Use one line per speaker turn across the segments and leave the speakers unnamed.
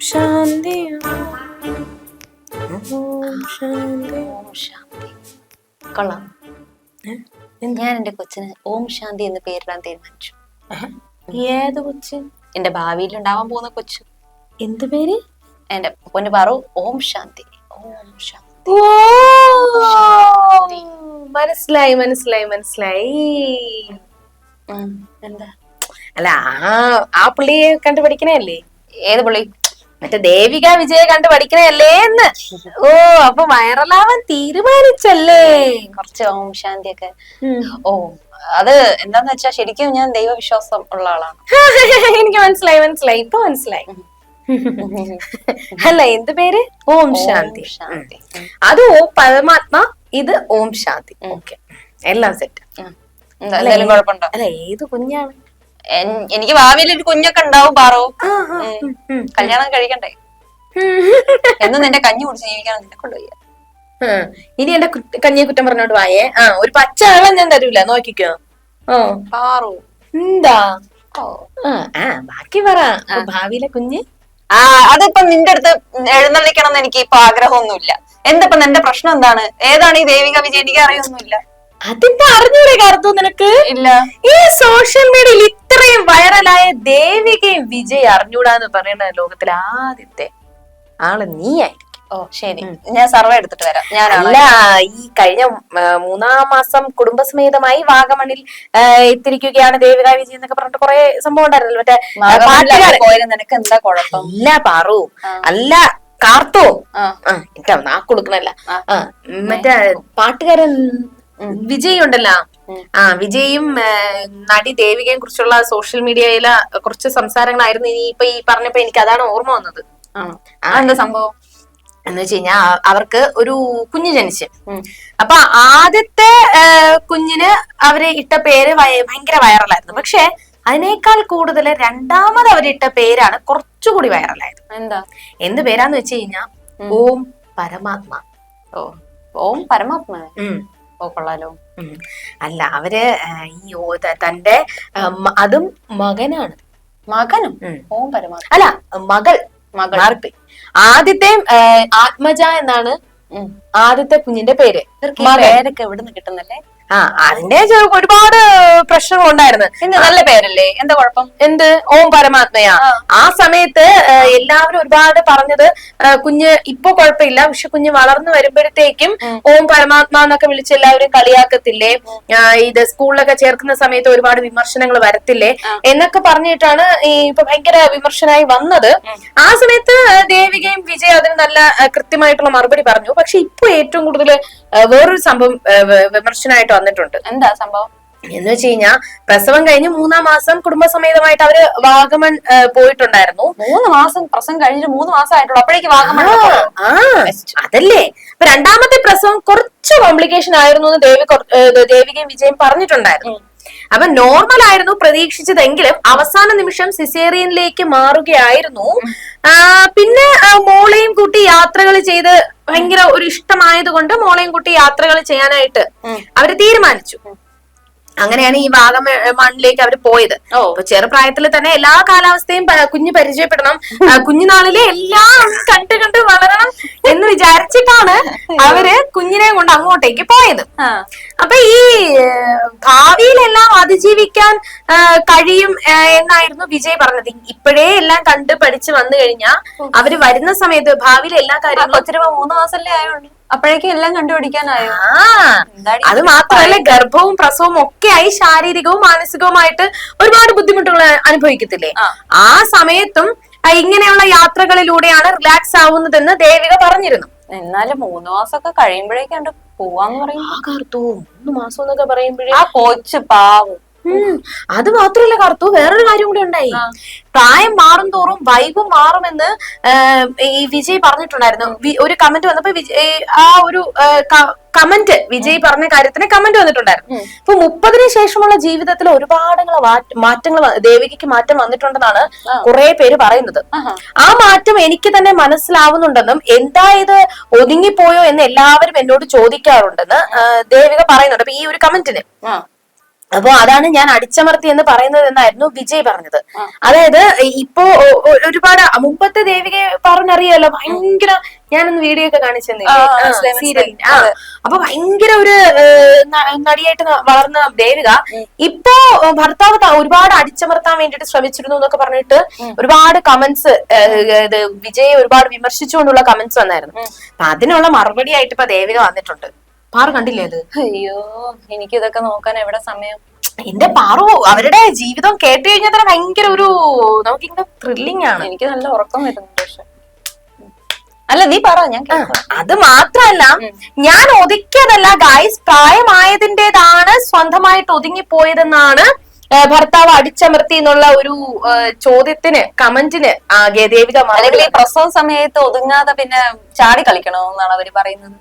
ശാന്തി ഓം ശാന്തി.
ഓം ശാന്തി. കൊള്ളാം? ഞാൻ എന്റെ കൊച്ചിന് ഓം ശാന്തി എന്ന് പേരിടാൻ തീരുമാനിച്ചു.
ഏത് കൊച്ച്?
എന്റെ ഭാവിയിൽ ഉണ്ടാവാൻ പോകുന്ന കൊച്ചു.
എന്ത് പേര്?
എന്റെ പൊന്നു പറു ഓം ശാന്തി. ഓം ശാന്തി.
മനസ്സിലായി മനസ്സിലായി മനസ്സിലായി.
എന്താ?
അല്ല ആ ആ പുള്ളിയെ കണ്ടുപിടിക്കണേ അല്ലേ?
ഏത് പുള്ളി?
മറ്റേ ദേവിക വിജയ കണ്ട് പഠിക്കണല്ലേ എന്ന്. ഓ അപ്പൊ വൈറലാവാൻ തീരുമാനിച്ചല്ലേ.
കുറച്ച് ഓം ശാന്തി ഒക്കെ ഓ അത് എന്താന്ന് വെച്ചാ ശരിക്കും ഞാൻ ദൈവവിശ്വാസം ഉള്ള ആളാണ്.
എനിക്ക് മനസ്സിലായി മനസ്സിലായി. ഇപ്പൊ മനസ്സിലായി. അല്ല എന്ത് പേര്? ഓം ശാന്തി.
ശാന്തി.
അത് ഓ പരമാത്മ ഇത് ഓം ശാന്തി. ഓക്കെ. എല്ലാം സെറ്റ് അല്ല ഏത് കുഞ്ഞാണ്?
എനിക്ക് ഭാവിയിൽ ഒരു കുഞ്ഞൊക്കെ ഉണ്ടാവും പാറോ. കല്യാണം കഴിക്കണ്ടേ? എന്ന് നിന്റെ കഞ്ഞി കുടിച്ച് ജീവിക്കാൻ നിന്നെ കൊണ്ടുപോയി
ഇനി എന്റെ കഞ്ഞിയെ കുറ്റം പറഞ്ഞോണ്ട് വായേ. ആ ഒരു പച്ച വെള്ളം ഞാൻ തരൂല നോക്കിക്കോ. ഓ.
പാറു.
എന്താ? ആ ബാക്കി പറ. ഭാവിയിലെ കുഞ്ഞ്?
ആ അതിപ്പോ നിന്റെ അടുത്ത് എഴുന്നള്ളിക്കണം എന്ന് എനിക്ക് ഇപ്പൊ ആഗ്രഹമൊന്നുമില്ല. എന്താ നിന്റെ പ്രശ്നം എന്താണ്? ഏതാണ് ഈ ദേവിക വിജയ് എനിക്ക് അറിയൊന്നുമില്ല.
അതിന്റെ അറിഞ്ഞൂടെ കറുത്തു നിനക്ക്?
ഇല്ല.
ഈ സോഷ്യൽ മീഡിയയിൽ ഇത്രയും വൈറലായ ദേവികയും വിജയ് അറിഞ്ഞൂടാന്ന് പറയുന്ന ലോകത്തിലെ ആദ്യത്തെ ആൾ നീ ആയിരിക്കും
ഓ ശരി. ഞാൻ സർവേ എടുത്തിട്ട് വരാം. ഞാൻ
അല്ല ഈ കഴിഞ്ഞ മൂന്നാം മാസം കുടുംബസമേതമായി വാഗമണിൽ എത്തിരിക്കുകയാണ് ദേവിക വിജയ് എന്നൊക്കെ പറഞ്ഞിട്ട് കുറെ സംഭവം ഉണ്ടായിരുന്നല്ലോ. മറ്റേ പാട്ടുകാരൻ.
നിനക്ക് എന്താ കുഴപ്പം?
അല്ല പാറു. അല്ല കാർത്തോ.
ആ.
എനിക്ക് നാക്ക് കൊടുക്കണല്ല.
ആ.
ആ, മറ്റേ പാട്ടുകാരൻ വിജയ് ഉണ്ടല്ലോ ആ വിജയും നടി ദേവികയും കുറിച്ചുള്ള സോഷ്യൽ മീഡിയയിലെ കുറച്ച് സംസാരങ്ങളായിരുന്നു ഇനി ഇപ്പൊ ഈ പറഞ്ഞപ്പോ എനിക്ക് അതാണ് ഓർമ്മ വന്നത്.
എന്താ സംഭവം?
എന്ന് വെച്ച് കഴിഞ്ഞാ അവർക്ക് ഒരു കുഞ്ഞ് ജനിച്ച്. അപ്പൊ ആദ്യത്തെ കുഞ്ഞിന് അവർ ഇട്ട പേര് ഭയ- ഭയങ്കര വൈറലായിരുന്നു. പക്ഷെ അതിനേക്കാൾ കൂടുതൽ രണ്ടാമത് അവരിട്ട പേരാണ് കുറച്ചുകൂടി വൈറലായത്.
എന്താ?
എന്ത് പേരാന്ന് വെച്ച് കഴിഞ്ഞാ ഓം പരമാത്മ.
ഓ ഓം പരമാത്മ. ഓ കൊള്ളാലോ
അല്ല അവർ ഈ തന്റെ അതും മകനാണ്.
മകനും? ഓം പരമാത്മ
അല്ല മകൾ.
മകൾ.
ആർപ്പി ആദ്യത്തെ ആത്മജ എന്നാണ്. ആദ്യത്തെ കുഞ്ഞിന്റെ പേര്.
പേരൊക്കെ
എവിടെ
നിന്ന് എവിടുന്ന് കിട്ടുന്നല്ലേ?
ആ അതിന്റെ ചെ- ഒരുപാട് പ്രശ്നങ്ങൾ ഉണ്ടായിരുന്നു.
എന്ത് നല്ല പേരല്ലേ? എന്താ കുഴപ്പം?
എന്ത്? ഓം പരമാത്മയാ.
ആ.
സമയത്ത് എല്ലാവരും ഒരുപാട് പറഞ്ഞത് കുഞ്ഞ് ഇപ്പൊ കുഴപ്പമില്ല. പക്ഷെ കുഞ്ഞ് വളർന്നു വരുമ്പോഴത്തേക്കും ഓം പരമാത്മ എന്നൊക്കെ വിളിച്ച് എല്ലാവരും കളിയാക്കത്തില്ലേ? ആ, ഇത് സ്കൂളിലൊക്കെ ചേർക്കുന്ന സമയത്ത് ഒരുപാട് വിമർശനങ്ങൾ വരത്തില്ലേ? എന്നൊക്കെ പറഞ്ഞിട്ടാണ് ഈ ഇപ്പൊ ഭയങ്കര വിമർശനമായി വന്നത്. ആ സമയത്ത് ദേവികയും വിജയ് അതിന് നല്ല കൃത്യമായിട്ടുള്ള മറുപടി പറഞ്ഞു. പക്ഷെ ഇപ്പൊ ഏറ്റവും കൂടുതൽ വേറൊരു സംഭവം വിമർശനമായിട്ട് വന്നിട്ടുണ്ട്.
എന്താ സംഭവം?
എന്ന് വെച്ച് കഴിഞ്ഞാ പ്രസവം കഴിഞ്ഞ് മൂന്നാം മാസം കുടുംബസമേതമായിട്ട് അവർ വാഗമൺ പോയിട്ടുണ്ടായിരുന്നു.
മൂന്ന് മാസം പ്രസവം കഴിഞ്ഞിട്ട് മൂന്ന് മാസം ആയിട്ടുള്ളൂ അപ്പോഴേക്ക് വാഗമൺ
ആ അതല്ലേ. അപ്പൊ രണ്ടാമത്തെ പ്രസവം കുറച്ച് കോംപ്ലിക്കേഷൻ ആയിരുന്നു എന്ന് ദേവി ദേവികയും വിജയം പറഞ്ഞിട്ടുണ്ടായിരുന്നു. അപ്പൊ നോർമൽ ആയിരുന്നു പ്രതീക്ഷിച്ചതെങ്കിലും അവസാന നിമിഷം സിസേറിയനിലേക്ക് മാറുകയായിരുന്നു. പിന്നെ മോളെയും കൂട്ടി യാത്രകൾ ചെയ്ത് ഭയങ്കര ഒരു ഇഷ്ടമായത് കൊണ്ട് മോളെയും കൂട്ടി യാത്രകൾ ചെയ്യാനായിട്ട് അവർ തീരുമാനിച്ചു. അങ്ങനെയാണ് ഈ വാഗമണ്ണിലേക്ക് അവർ പോയത്. അപ്പൊ ചെറുപ്രായത്തിൽ തന്നെ എല്ലാ കാലാവസ്ഥയും കുഞ്ഞ് പരിചയപ്പെടണം. കുഞ്ഞുനാളിലെ എല്ലാം കണ്ട് കണ്ട് വളരണം എന്ന് വിചാരിച്ചിട്ടാണ് അവർ കുഞ്ഞിനെ കൊണ്ട് അങ്ങോട്ടേക്ക് പോയത്. അപ്പൊ ഈ ഭാവിയിലെല്ലാം അതിജീവിക്കാൻ കഴിയും എന്നായിരുന്നു വിജയ് പറഞ്ഞത്. ഇപ്പോഴേ എല്ലാം കണ്ട് പഠിച്ച് വന്നു കഴിഞ്ഞാൽ അവർ വരുന്ന സമയത്ത് ഭാവിയിൽ എല്ലാ കാര്യങ്ങളും
ഒത്തിരി മൂന്ന് മാസല്ലേ ആയുള്ളൂ. അപ്പോഴേക്കും എല്ലാം കണ്ടുപിടിക്കാനായോ?
അത് മാത്രമല്ല ഗർഭവും പ്രസവവും ഒക്കെ ആയി ശാരീരികവും മാനസികവുമായിട്ട് ഒരുപാട് ബുദ്ധിമുട്ടുകൾ അനുഭവിക്കത്തില്ലേ?
ആ.
സമയത്തും ഇങ്ങനെയുള്ള യാത്രകളിലൂടെയാണ് റിലാക്സ് ആവുന്നതെന്ന് ദേവിക പറഞ്ഞിരുന്നു.
എന്നാലും മൂന്ന് മാസമൊക്കെ കഴിയുമ്പോഴേക്കാണ്ട് പോവാന്ന് പറയും
ആ മൂന്ന് മാസം എന്നൊക്കെ പറയുമ്പോഴേ
ആ കൊച്ചു പാവം.
അത് മാത്രമല്ല കറുത്തു വേറൊരു കാര്യം കൂടി ഉണ്ടായി. പ്രായം മാറും തോറും വൈബും മാറുമെന്ന് ഈ വിജയ് പറഞ്ഞിട്ടുണ്ടായിരുന്നു. ഒരു കമന്റ് വന്നപ്പോ വിജയ് ആ ഒരു കമന്റ് വിജയ് പറഞ്ഞ കാര്യത്തിന് കമന്റ് വന്നിട്ടുണ്ടായിരുന്നു. അപ്പൊ മുപ്പതിന് ശേഷമുള്ള ജീവിതത്തിൽ ഒരുപാട് മാറ്റങ്ങൾ ദേവികയ്ക്ക് മാറ്റം വന്നിട്ടുണ്ടെന്നാണ് കുറെ പേര് പറയുന്നത്. ആ മാറ്റം എനിക്ക് തന്നെ മനസ്സിലാവുന്നുണ്ടെന്നും എന്താ ഇത് ഒതുങ്ങിപ്പോയോ എന്ന് എല്ലാവരും എന്നോട് ചോദിക്കാറുണ്ടെന്ന് ദേവിക പറയുന്നുണ്ട്. അപ്പൊ ഈ ഒരു കമന്റിന് അപ്പൊ അതാണ് ഞാൻ അടിച്ചമർത്തി എന്ന് പറയുന്നത് എന്നായിരുന്നു വിജയ് പറഞ്ഞത്. അതായത് ഇപ്പോ ഒരുപാട് മുമ്പത്തെ ദേവികയെ പറഞ്ഞറിയാലോ ഭയങ്കര ഞാനൊന്ന് വീഡിയോ ഒക്കെ കാണിച്ചു
സീരിയൽ.
അപ്പൊ ഭയങ്കര ഒരു നടിയായിട്ട് വളർന്ന ദേവിക ഇപ്പോ ഭർത്താവ് ഒരുപാട് അടിച്ചമർത്താൻ വേണ്ടിട്ട് ശ്രമിച്ചിരുന്നു എന്നൊക്കെ പറഞ്ഞിട്ട് ഒരുപാട് കമന്റ്സ് ഇത് വിജയെ ഒരുപാട് വിമർശിച്ചുകൊണ്ടുള്ള കമന്റ്സ് വന്നായിരുന്നു. അപ്പൊ അതിനുള്ള മറുപടി ആയിട്ട് ഇപ്പൊ ദേവിക വന്നിട്ടുണ്ട്. പാറു കണ്ടില്ലേ അത്?
അയ്യോ എനിക്ക് ഇതൊക്കെ നോക്കാൻ എവിടെ സമയം?
എന്റെ പാറു അവരുടെ ജീവിതം കേട്ട് കഴിഞ്ഞാൽ തന്നെ ഭയങ്കര ഒരു നമുക്കിങ്ങനെ ത്രില്ലിംഗ് ആണ്.
എനിക്ക് നല്ല ഉറക്കം വരുന്നുണ്ട് പക്ഷെ. അല്ല നീ പറ ഞാൻ.
അത് മാത്രല്ല ഞാൻ ഒതുക്കിയതല്ല ഗായ്സ് പ്രായമായതിന്റെതാണ് സ്വന്തമായിട്ട് ഒതുങ്ങിപ്പോയതെന്നാണ് പോയതെന്നാണ് ഭർത്താവ് അടിച്ചമർത്തി എന്നുള്ള ഒരു ചോദ്യത്തിന് കമന്റിന് ആകെ ദേവിക
അല്ലെങ്കിൽ ഈ പ്രസവ സമയത്ത് ഒതുങ്ങാതെ പിന്നെ ചാടി കളിക്കണോ എന്നാണ് അവർ പറയുന്നത്.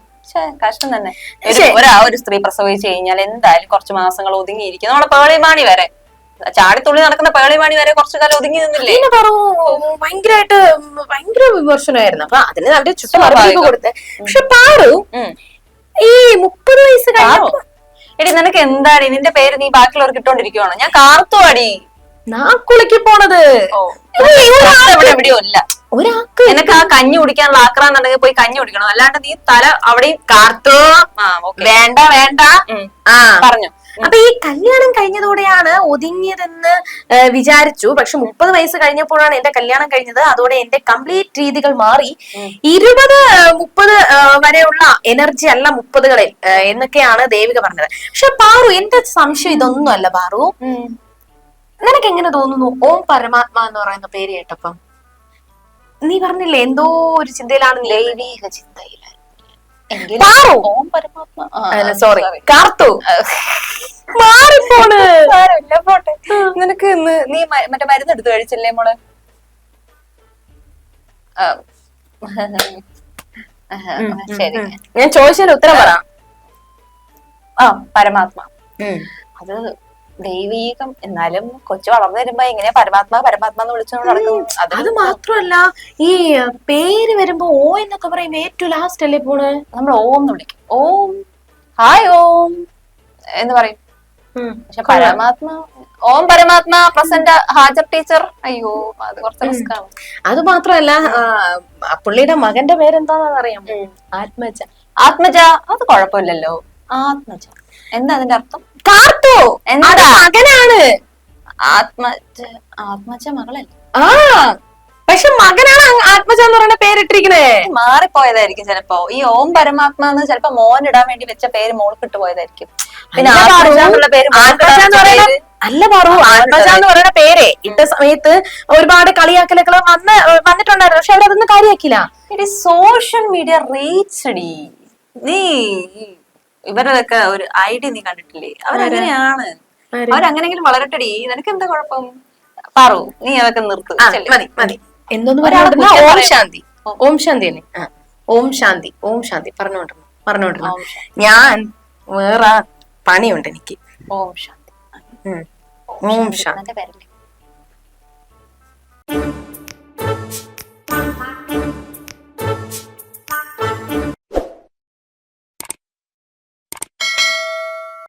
കഷ്ടം തന്നെ. ഒരു-
ആ
ഒരാ സ്ത്രീ പ്രസവിച്ചു കഴിഞ്ഞാൽ എന്തായാലും കുറച്ച് മാസങ്ങൾ ഒതുങ്ങിയിരിക്കും നമ്മളെ പേളിമാണി വരെ. ചാടിത്തുള്ളി നടക്കുന്ന പേളിമാണി വരെ കുറച്ചു കാലം ഒതുങ്ങി നിന്നില്ലേ?
പിന്നെ പറു ഭയങ്കരമായിട്ട് ഭയങ്കര വിമർശനമായിരുന്നു. അപ്പൊ അതിന് അവർ ചുട്ട മറുപടി
സ്വാഭാവികം.
കൊടുത്ത്. പക്ഷെ പാറു ഈ മുപ്പത് വയസ്സ് കഴിഞ്ഞു
എടി നിനക്ക് എന്താണ്? നിന്റെ പേര് നീ ബാക്കിയുള്ളവർക്ക് ഇട്ടോണ്ടിരിക്കുവാണോ ഞാൻ കാർത്തു അടി.
നാ കുളിക്ക് പോണത്
എവിടെയോ ഇല്ല.
ഒരാൾക്ക്
നിനക്ക് ആ കഞ്ഞി കുടിക്കാനുള്ള ആക്രാന്നുണ്ടെങ്കിൽ പോയി കഞ്ഞി കുടിക്കണം. അല്ലാണ്ട് നീ തല അവിടെയും
കാർത്തു വേണ്ട വേണ്ട. ആ.
പറഞ്ഞു.
അപ്പൊ ഈ കല്യാണം കഴിഞ്ഞതോടെയാണ് ഒതുങ്ങിയതെന്ന് വിചാരിച്ചു. പക്ഷെ മുപ്പത് വയസ്സ് കഴിഞ്ഞപ്പോഴാണ് എന്റെ കല്യാണം കഴിഞ്ഞത്. അതോടെ എന്റെ കംപ്ലീറ്റ് രീതികൾ മാറി. ഇരുപത് മുപ്പത് വരെയുള്ള എനർജി അല്ല മുപ്പതുകളിൽ എന്നൊക്കെയാണ് ദേവിക പറഞ്ഞത്. പക്ഷെ പാറു എന്റെ സംശയം ഇതൊന്നും അല്ല പാറു. നിനക്ക് എങ്ങനെ തോന്നുന്നു? ഓം പരമാത്മാ എന്ന് പറയുന്ന പേര് കേട്ടപ്പം. നീ പറഞ്ഞില്ലേ എന്തോ ഒരു ചിന്തയിലാണ്
ലൈവീക
ചിന്തയിൽ
ഓം പരമാത്മ. ആ,
സോറി. കാർത്തു. മാറിപ്പോണ്.
പോട്ടെ. നിനക്ക് ഇന്ന് നീ മറ്റേ മരുന്ന് എടുത്ത് കഴിച്ചില്ലേ മോൾ? ആ. ശരി.
ഞാൻ ചോദിച്ചതിന് ഉത്തരം പറ.
ആ പരമാത്മ. അത് ദൈവീകം എന്നാലും കൊച്ചു വളർന്നു വരുമ്പോ ഇങ്ങനെ പരമാത്മാ പരമാത്മ എന്ന് വിളിച്ചുകൊണ്ട് നടക്കും. അത്
മാത്രമല്ല ഈ പേര് വരുമ്പോ ഓ എന്നൊക്കെ പറയും ഏറ്റവും ലാസ്റ്റ് അല്ലേ പോണ്?
നമ്മൾ ഓം എന്ന് വിളിക്കും. ഓം ഹായ് ഓം എന്ന് പറയും. പക്ഷെ പരമാത്മ ഓം പരമാത്മ പ്രസന്റ് ഹാജർ ടീച്ചർ. അയ്യോ അത് കുറച്ച് റിസ്ക്കാണ്
അത് മാത്രമല്ല പുള്ളിയുടെ മകന്റെ പേരെന്താണെന്ന് അറിയാം ആത്മജ.
ആത്മജ അത് കുഴപ്പമില്ലല്ലോ. ആത്മജ. എന്താ അതിന്റെ അർത്ഥം?
കാർത്തു? അത് മകനാണ്.
ആത്മജ ആത്മജ മകളല്ല?
ആ പക്ഷെ മകനാണ് ആത്മജ എന്ന് പറയുന്ന പേരിട്ടിരിക്കണേ
മാറിപ്പോയതായിരിക്കും ചിലപ്പോ. ഈ ഓം പരമാത്മ എന്ന് ചിലപ്പോ മോൻ ഇടാൻ വേണ്ടി വെച്ച പേര് മോൾക്ക് ഇട്ട് പോയതായിരിക്കും. പിന്നെ ആത്മജ എന്നുള്ള പേര്
ആത്മജ എന്ന് പറയുന്ന അല്ല പറു ആത്മജ എന്ന് പറയുന്ന പേരെ ഇട്ട സമയത്ത് ഒരുപാട് കളിയാക്കലൊക്കെ വന്ന് വന്നിട്ടുണ്ടായിരുന്നു. പക്ഷെ അവരതൊന്നും കാര്യാക്കില്ല
സോഷ്യൽ മീഡിയ റീച്ച് നീ ഇവരതൊക്കെ ഒരു ഐഡിയ നീ കണ്ടിട്ടില്ലേ? അവരങ്ങനെയാണ്. അവരങ്ങനെങ്കിലും വളരട്ടടി. നിനക്ക് എന്താ കുഴപ്പം പറു നീ അതൊക്കെ നിർത്തു.
ഓം ശാന്തി. ഓം ശാന്തി തന്നെ ഓം ശാന്തി ഓം ശാന്തി. പറഞ്ഞോണ്ടിരുന്നു? പറഞ്ഞോണ്ടിരുന്നു? ഞാൻ വേറെ പണിയുണ്ട് എനിക്ക്.
ഓം ശാന്തി.
ഓം ശാന്തി.